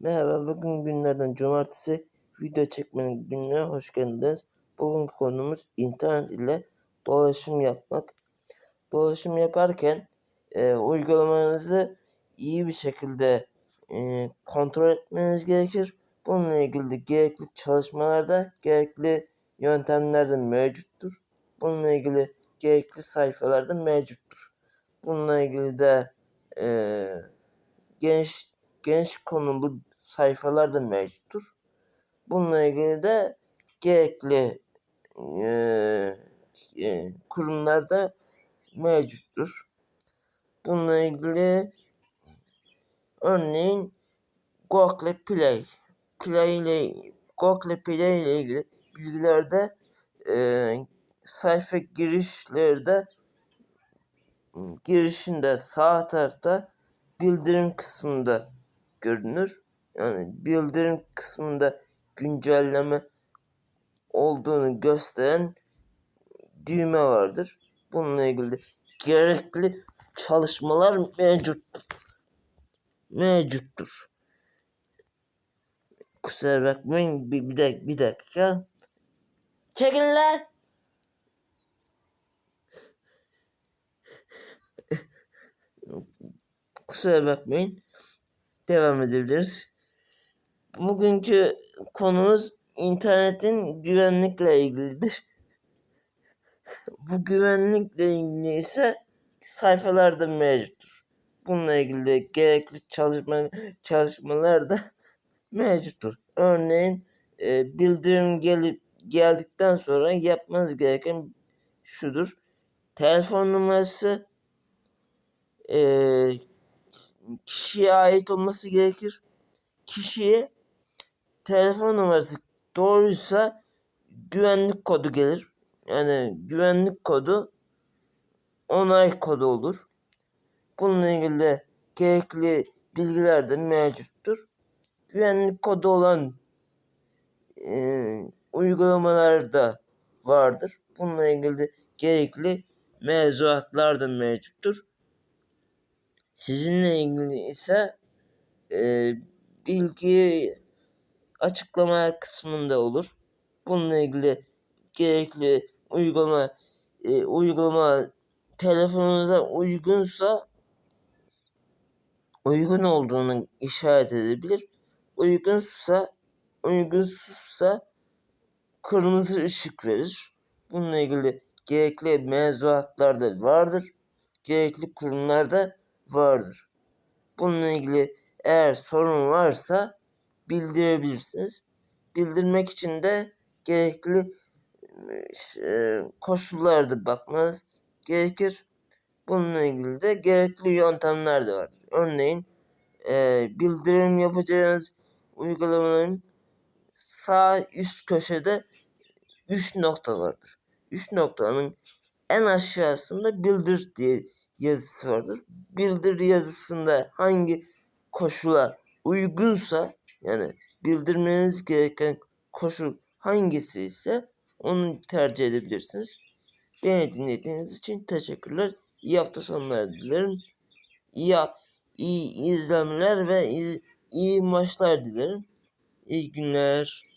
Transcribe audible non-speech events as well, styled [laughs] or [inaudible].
Merhaba, bugün günlerden cumartesi video çekmenin gününe hoş geldiniz. Bugünkü konumuz internet ile dolaşım yapmak. Dolaşım yaparken e, uygulamanızı iyi bir şekilde e, kontrol etmeniz gerekir. Bununla ilgili gerekli çalışmalarda gerekli yöntemler de mevcuttur. Bununla ilgili gerekli sayfalar da mevcuttur. Bununla ilgili de e, geniş geniş konulu sayfalar da mevcuttur. Bununla ilgili de gerekli e, e, kurumlar da mevcuttur. Bununla ilgili örneğin Google Play. Play ile Google Play ile ilgili bilgilerde e, sayfa girişlerde girişinde sağ tarafta bildirim kısmında görünür. Yani bildirim kısmında güncelleme olduğunu gösteren düğme vardır. Bununla ilgili gerekli çalışmalar mevcuttur. Mevcuttur. Kusura bakmayın bir, bir, dak- bir dakika. Çekil lan. Kusura bakmayın. Devam edebiliriz. Bugünkü konumuz internetin güvenlikle ilgilidir. [laughs] Bu güvenlikle ilgili ise sayfalarda mevcuttur. Bununla ilgili gerekli çalışma çalışmalar da [laughs] mevcuttur. Örneğin e, bildirim gelip geldikten sonra yapmanız gereken şudur. Telefon numarası e, kişiye ait olması gerekir. Kişiye telefon numarası doğruysa güvenlik kodu gelir. Yani güvenlik kodu onay kodu olur. Bununla ilgili de gerekli bilgiler de mevcuttur. Güvenlik kodu olan e, uygulamalar da vardır. Bununla ilgili de gerekli mevzuatlar da mevcuttur. Sizinle ilgili ise e, bilgi açıklama kısmında olur. Bununla ilgili gerekli uygulama e, uygulama telefonunuza uygunsa uygun olduğunu işaret edebilir. Uygunsa uygunsuzsa kırmızı ışık verir. Bununla ilgili gerekli mevzuatlar da vardır. Gerekli kurumlar da vardır. Bununla ilgili eğer sorun varsa bildirebilirsiniz. Bildirmek için de gerekli e, koşullarda bakmanız gerekir. Bununla ilgili de gerekli yöntemler de vardır. Örneğin e, bildirim yapacağınız uygulamanın sağ üst köşede 3 nokta vardır. 3 noktanın en aşağısında bildir diye yazısı vardır. Bildir yazısında hangi koşula uygunsa yani bildirmeniz gereken koşul hangisi ise onu tercih edebilirsiniz. Beni dinlediğiniz için teşekkürler. İyi hafta sonları dilerim. İyi, iyi izlemeler ve iyi, iyi maçlar dilerim. İyi günler.